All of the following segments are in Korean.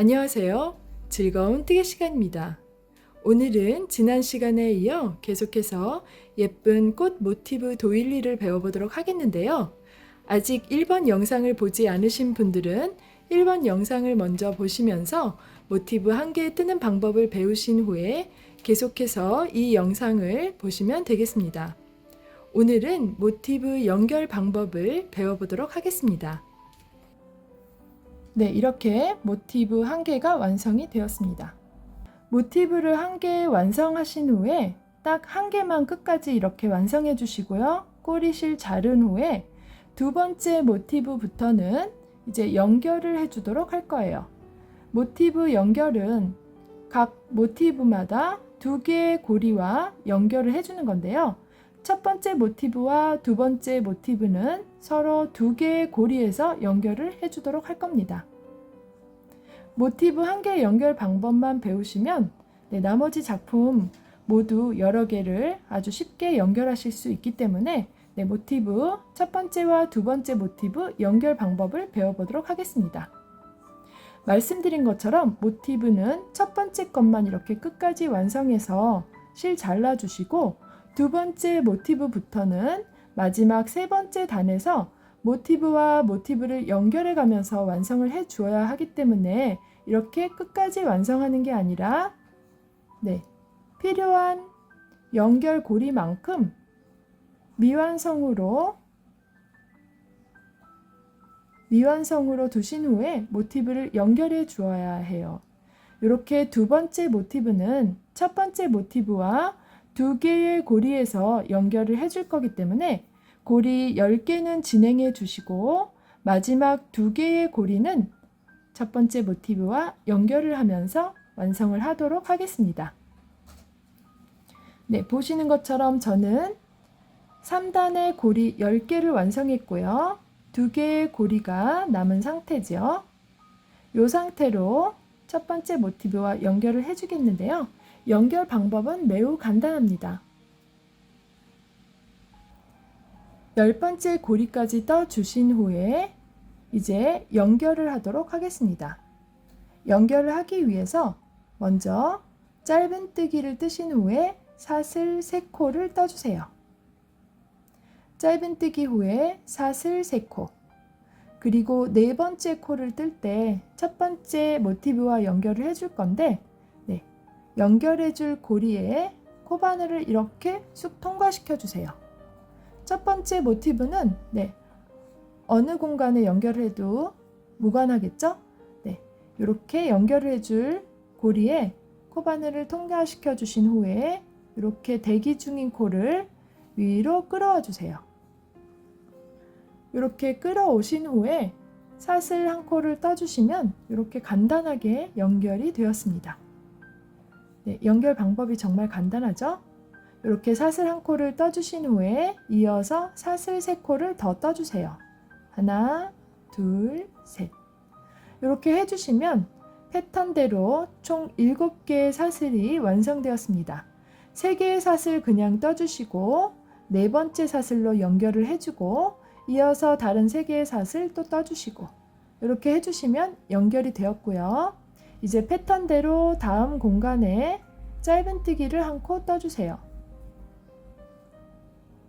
안녕하세요. 즐거운 뜨개 시간입니다. 오늘은 지난 시간에 이어 계속해서 예쁜 꽃 모티브 도일리를 배워보도록 하겠는데요. 아직 1번 영상을 보지 않으신 분들은 1번 영상을 먼저 보시면서 모티브 한 개 뜨는 방법을 배우신 후에 계속해서 이 영상을 보시면 되겠습니다. 오늘은 모티브 연결 방법을 배워보도록 하겠습니다. 네, 이렇게 모티브 한 개가 완성이 되었습니다. 모티브를 한 개 완성하신 후에 딱 한 개만 끝까지 이렇게 완성해 주시고요. 꼬리실 자른 후에 두 번째 모티브부터는 이제 연결을 해 주도록 할 거예요. 모티브 연결은 각 모티브마다 두 개의 고리와 연결을 해 주는 건데요. 첫 번째 모티브와 두 번째 모티브는 서로 두 개의 고리에서 연결을 해 주도록 할 겁니다. 모티브 한개 연결 방법만 배우시면 네, 나머지 작품 모두 여러 개를 아주 쉽게 연결하실 수 있기 때문에 네, 모티브 첫 번째와 두 번째 모티브 연결 방법을 배워보도록 하겠습니다. 말씀드린 것처럼 모티브는 첫 번째 것만 이렇게 끝까지 완성해서 실 잘라주시고 두 번째 모티브부터는 마지막 세 번째 단에서 모티브와 모티브를 연결해 가면서 완성을 해 주어야 하기 때문에 이렇게 끝까지 완성하는 게 아니라 네, 필요한 연결 고리만큼 미완성으로 미완성으로 두신 후에 모티브를 연결해 주어야 해요. 이렇게 두 번째 모티브는 첫 번째 모티브와 두 개의 고리에서 연결을 해줄 거기 때문에 고리 10개는 진행해 주시고 마지막 두 개의 고리는 첫 번째 모티브와 연결을 하면서 완성을 하도록 하겠습니다. 네, 보시는 것처럼 저는 3단의 고리 10개를 완성했고요. 두 개의 고리가 남은 상태죠. 이 상태로 첫 번째 모티브와 연결을 해주겠는데요. 연결 방법은 매우 간단합니다. 열 번째 고리까지 떠 주신 후에 이제 연결을 하도록 하겠습니다. 연결을 하기 위해서 먼저 짧은 뜨기를 뜨신 후에 사슬 3코를 떠주세요. 짧은 뜨기 후에 사슬 3코 그리고 네 번째 코를 뜰 때 첫 번째 모티브와 연결을 해줄 건데 네, 연결해 줄 고리에 코바늘을 이렇게 쑥 통과시켜 주세요. 첫 번째 모티브는 네, 어느 공간에 연결을 해도 무관하겠죠? 네, 이렇게 연결을 해줄 고리에 코바늘을 통과시켜 주신 후에 이렇게 대기 중인 코를 위로 끌어와 주세요. 이렇게 끌어오신 후에 사슬 한 코를 떠주시면 이렇게 간단하게 연결이 되었습니다. 네, 연결 방법이 정말 간단하죠? 이렇게 사슬 한 코를 떠주신 후에 이어서 사슬 세 코를 더 떠주세요. 하나, 둘, 셋. 이렇게 해주시면 패턴대로 총 7개의 사슬이 완성되었습니다. 3개의 사슬 그냥 떠주시고 네 번째 사슬로 연결을 해주고 이어서 다른 3개의 사슬 또 떠주시고 이렇게 해주시면 연결이 되었고요. 이제 패턴대로 다음 공간에 짧은뜨기를 한 코 떠주세요.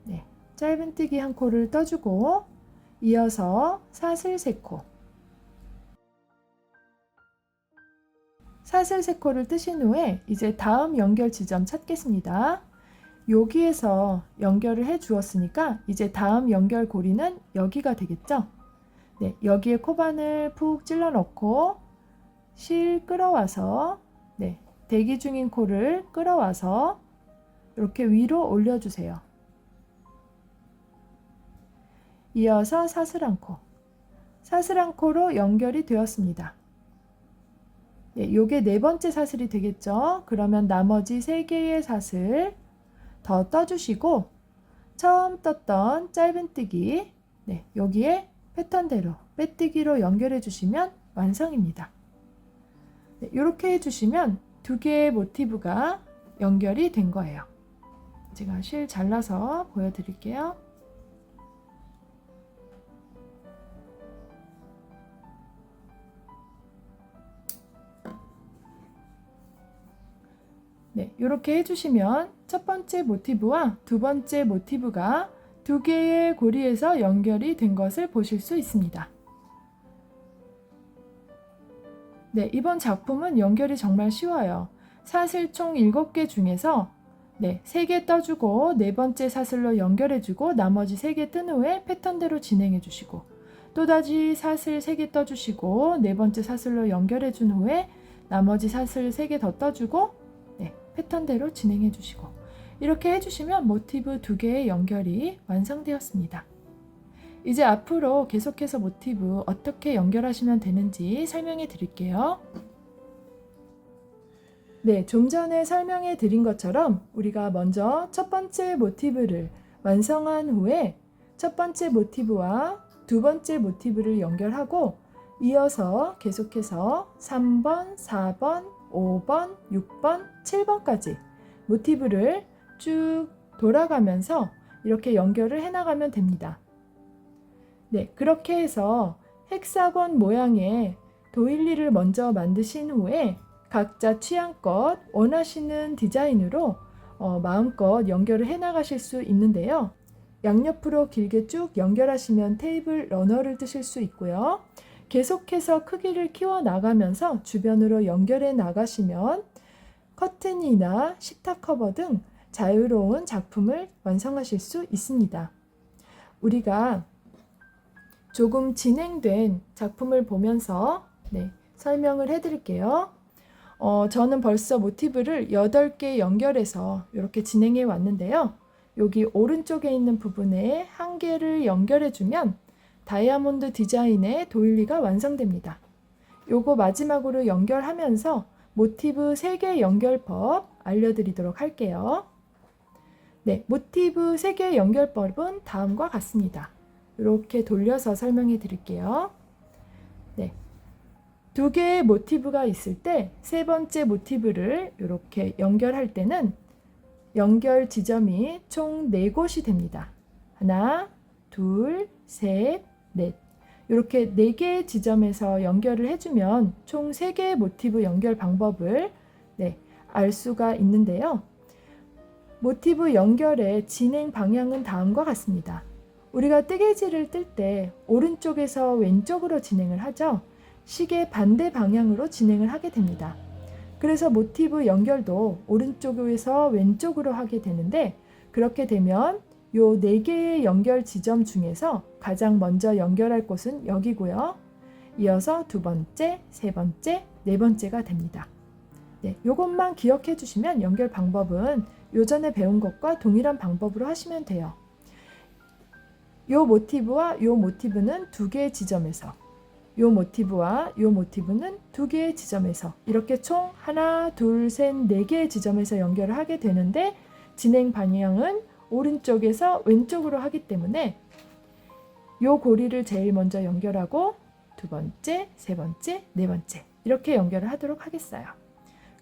네, 짧은뜨기 한 코를 떠주고 이어서 사슬 3코 사슬 3코를 뜨신 후에 이제 다음 연결 지점 찾겠습니다. 여기에서 연결을 해 주었으니까 이제 다음 연결 고리는 여기가 되겠죠? 네, 여기에 코바늘 푹 찔러 넣고 실 끌어와서 네, 대기 중인 코를 끌어와서 이렇게 위로 올려주세요. 이어서 사슬 한 코. 사슬 한 코로 연결이 되었습니다. 네, 요게 네 번째 사슬이 되겠죠? 그러면 나머지 세 개의 사슬 더 떠주시고 처음 떴던 짧은뜨기 네, 여기에 패턴대로 빼뜨기로 연결해 주시면 완성입니다. 네, 이렇게 해주시면 두 개의 모티브가 연결이 된 거예요. 제가 실 잘라서 보여드릴게요. 네, 이렇게 해주시면 첫 번째 모티브와 두 번째 모티브가 두 개의 고리에서 연결이 된 것을 보실 수 있습니다. 네, 이번 작품은 연결이 정말 쉬워요. 사슬 총 7개 중에서 네, 3개 떠주고 네 번째 사슬로 연결해주고 나머지 3개 뜬 후에 패턴대로 진행해주시고 또다시 사슬 3개 떠주시고 네 번째 사슬로 연결해준 후에 나머지 사슬 3개 더 떠주고 네, 패턴대로 진행해 주시고 이렇게 해주시면 모티브 두 개의 연결이 완성되었습니다. 이제 앞으로 계속해서 모티브 어떻게 연결하시면 되는지 설명해 드릴게요. 네, 좀 전에 설명해 드린 것처럼 우리가 먼저 첫 번째 모티브를 완성한 후에 첫 번째 모티브와 두 번째 모티브를 연결하고 이어서 계속해서 3번, 4번, 5번, 6번, 7번까지 모티브를 쭉 돌아가면서 이렇게 연결을 해 나가면 됩니다. 네, 그렇게 해서 헥사건 모양의 도일리를 먼저 만드신 후에 각자 취향껏 원하시는 디자인으로 어, 마음껏 연결을 해 나가실 수 있는데요. 양옆으로 길게 쭉 연결하시면 테이블 러너를 뜨실 수 있고요. 계속해서 크기를 키워 나가면서 주변으로 연결해 나가시면 커튼이나 식탁 커버 등 자유로운 작품을 완성하실 수 있습니다. 우리가 조금 진행된 작품을 보면서 네, 설명을 해드릴게요. 어, 저는 벌써 모티브를 8개 연결해서 이렇게 진행해 왔는데요. 여기 오른쪽에 있는 부분에 한 개를 연결해주면 다이아몬드 디자인의 도일리가 완성됩니다. 요거 마지막으로 연결하면서 모티브 3개 연결법 알려드리도록 할게요. 네, 모티브 3개 연결법은 다음과 같습니다. 이렇게 돌려서 설명해 드릴게요. 네. 두 개의 모티브가 있을 때 세 번째 모티브를 이렇게 연결할 때는 연결 지점이 총 네 곳이 됩니다. 하나, 둘, 셋, 넷. 이렇게 네 개의 지점에서 연결을 해주면 총세 개의 모티브 연결 방법을 네, 알 수가 있는데요. 모티브 연결의 진행 방향은 다음과 같습니다. 우리가 뜨개질을 뜰 때 오른쪽에서 왼쪽으로 진행을 하죠. 시계 반대 방향으로 진행을 하게 됩니다. 그래서 모티브 연결도 오른쪽에서 왼쪽으로 하게 되는데 그렇게 되면 요 네 개의 연결 지점 중에서 가장 먼저 연결할 곳은 여기고요. 이어서 두 번째, 세 번째, 네 번째가 됩니다. 네, 요것만 기억해 주시면 연결 방법은 요전에 배운 것과 동일한 방법으로 하시면 돼요. 요 모티브와 요 모티브는 두 개의 지점에서 요 모티브와 요 모티브는 두 개의 지점에서 이렇게 총 하나, 둘, 셋, 네 개의 지점에서 연결을 하게 되는데 진행 방향은 오른쪽에서 왼쪽으로 하기 때문에 요 고리를 제일 먼저 연결하고 두 번째, 세 번째, 네 번째 이렇게 연결을 하도록 하겠어요.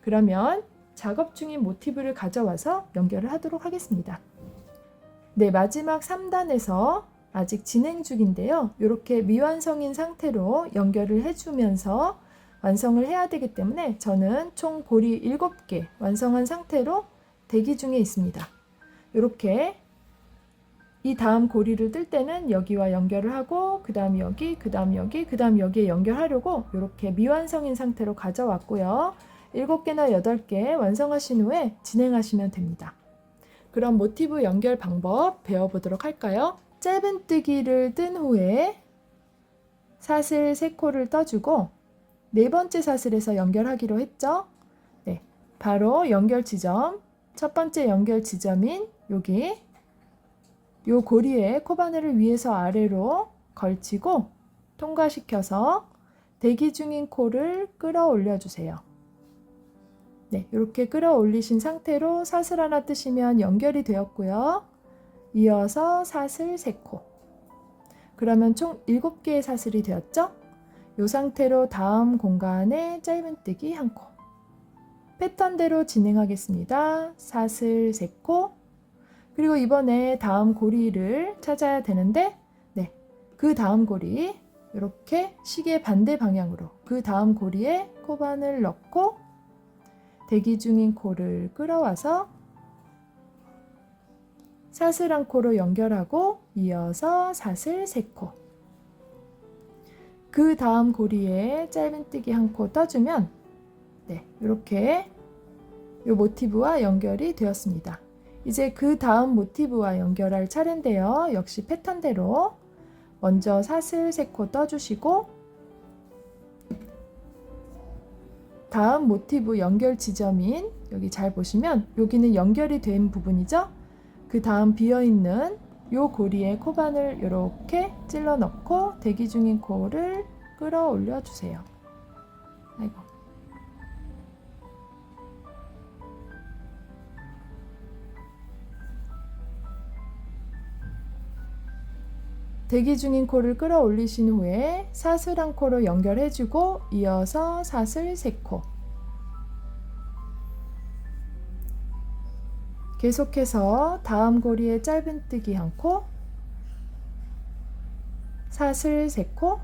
그러면 작업 중인 모티브를 가져와서 연결을 하도록 하겠습니다. 네, 마지막 3단에서 아직 진행 중인데요. 이렇게 미완성인 상태로 연결을 해주면서 완성을 해야 되기 때문에 저는 총 고리 7개 완성한 상태로 대기 중에 있습니다. 이렇게 이 다음 고리를 뜰 때는 여기와 연결을 하고 그 다음 여기, 그 다음 여기, 그 다음 여기에 연결하려고 이렇게 미완성인 상태로 가져왔고요. 7개나 8개 완성하신 후에 진행하시면 됩니다. 그럼 모티브 연결 방법 배워보도록 할까요? 짧은뜨기를 뜬 후에 사슬 3코를 떠주고 네 번째 사슬에서 연결하기로 했죠? 네, 바로 연결 지점 첫 번째 연결 지점인 여기 요 고리에 코바늘을 위에서 아래로 걸치고 통과시켜서 대기 중인 코를 끌어올려 주세요. 네, 이렇게 끌어올리신 상태로 사슬 하나 뜨시면 연결이 되었고요. 이어서 사슬 3코. 그러면 총 7개의 사슬이 되었죠? 이 상태로 다음 공간에 짧은뜨기 1코. 패턴대로 진행하겠습니다. 사슬 3코. 그리고 이번에 다음 고리를 찾아야 되는데, 네. 그 다음 고리, 이렇게 시계 반대 방향으로 그 다음 고리에 코반을 넣고 대기 중인 코를 끌어와서 사슬 한 코로 연결하고 이어서 사슬 세 코. 그 다음 고리에 짧은뜨기 한 코 떠주면 네, 이렇게 이 모티브와 연결이 되었습니다. 이제 그 다음 모티브와 연결할 차례인데요. 역시 패턴대로 먼저 사슬 세코 떠주시고 다음 모티브 연결 지점인 여기 잘 보시면 여기는 연결이 된 부분이죠. 그 다음 비어있는 요 고리에 코바늘 이렇게 찔러 넣고 대기 중인 코를 끌어올려 주세요. 아이고. 대기 중인 코를 끌어올리신 후에 사슬 한 코로 연결해주고 이어서 사슬 세 코. 계속해서 다음 고리에 짧은뜨기 한 코, 사슬 세 코,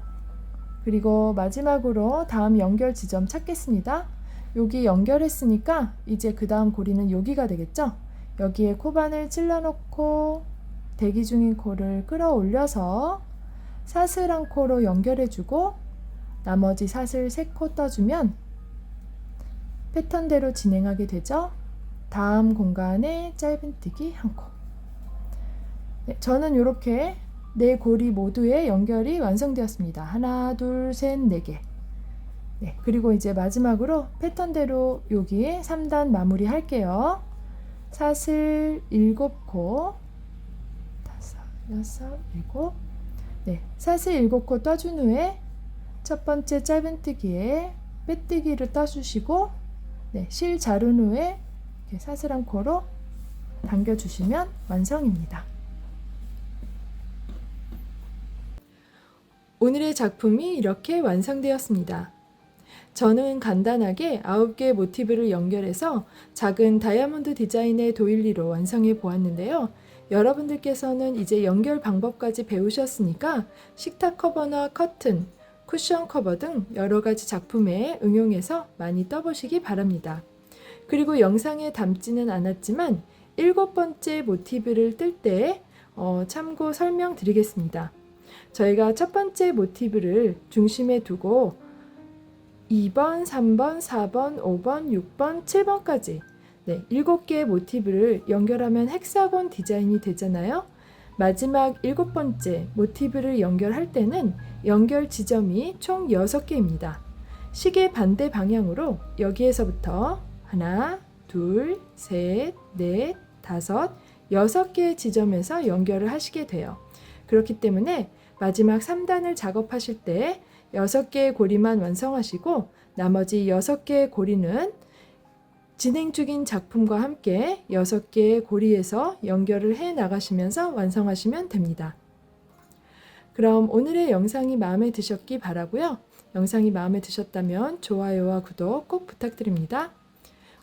그리고 마지막으로 다음 연결 지점 찾겠습니다. 여기 연결했으니까 이제 그 다음 고리는 여기가 되겠죠? 여기에 코바늘 찔러 놓고 대기 중인 코를 끌어올려서 사슬 한 코로 연결해주고 나머지 사슬 세코 떠주면 패턴대로 진행하게 되죠. 다음 공간에 짧은뜨기 한 코. 네, 저는 이렇게 네 고리 모두의 연결이 완성되었습니다. 하나, 둘, 셋, 네 개. 네, 그리고 이제 마지막으로 패턴대로 여기에 3단 마무리 할게요. 사슬 7코, 다섯, 여섯, 일곱. 네, 사슬 7코 떠준 후에 첫 번째 짧은뜨기에 빼뜨기를 떠주시고 네, 실 자른 후에 이렇게 사슬 한 코로 당겨주시면 완성입니다. 오늘의 작품이 이렇게 완성되었습니다. 저는 간단하게 9개의 모티브를 연결해서 작은 다이아몬드 디자인의 도일리로 완성해 보았는데요. 여러분들께서는 이제 연결 방법까지 배우셨으니까 식탁 커버나 커튼, 쿠션 커버 등 여러 가지 작품에 응용해서 많이 떠보시기 바랍니다. 그리고 영상에 담지는 않았지만 일곱 번째 모티브를 뜰때 어, 참고 설명드리겠습니다. 저희가 첫 번째 모티브를 중심에 두고 2번, 3번, 4번, 5번, 6번, 7번까지 네, 7개의 모티브를 연결하면 헥사곤 디자인이 되잖아요. 마지막 일곱 번째 모티브를 연결할 때는 연결 지점이 총 6개입니다. 시계 반대 방향으로 여기에서부터 하나, 둘, 셋, 넷, 다섯, 여섯 개의 지점에서 연결을 하시게 돼요. 그렇기 때문에 마지막 3단을 작업하실 때 6개의 고리만 완성하시고 나머지 6개의 고리는 진행 중인 작품과 함께 6개의 고리에서 연결을 해 나가시면서 완성하시면 됩니다. 그럼 오늘의 영상이 마음에 드셨기 바라고요. 영상이 마음에 드셨다면 좋아요와 구독 꼭 부탁드립니다.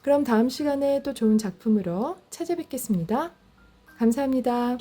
그럼 다음 시간에 또 좋은 작품으로 찾아뵙겠습니다. 감사합니다.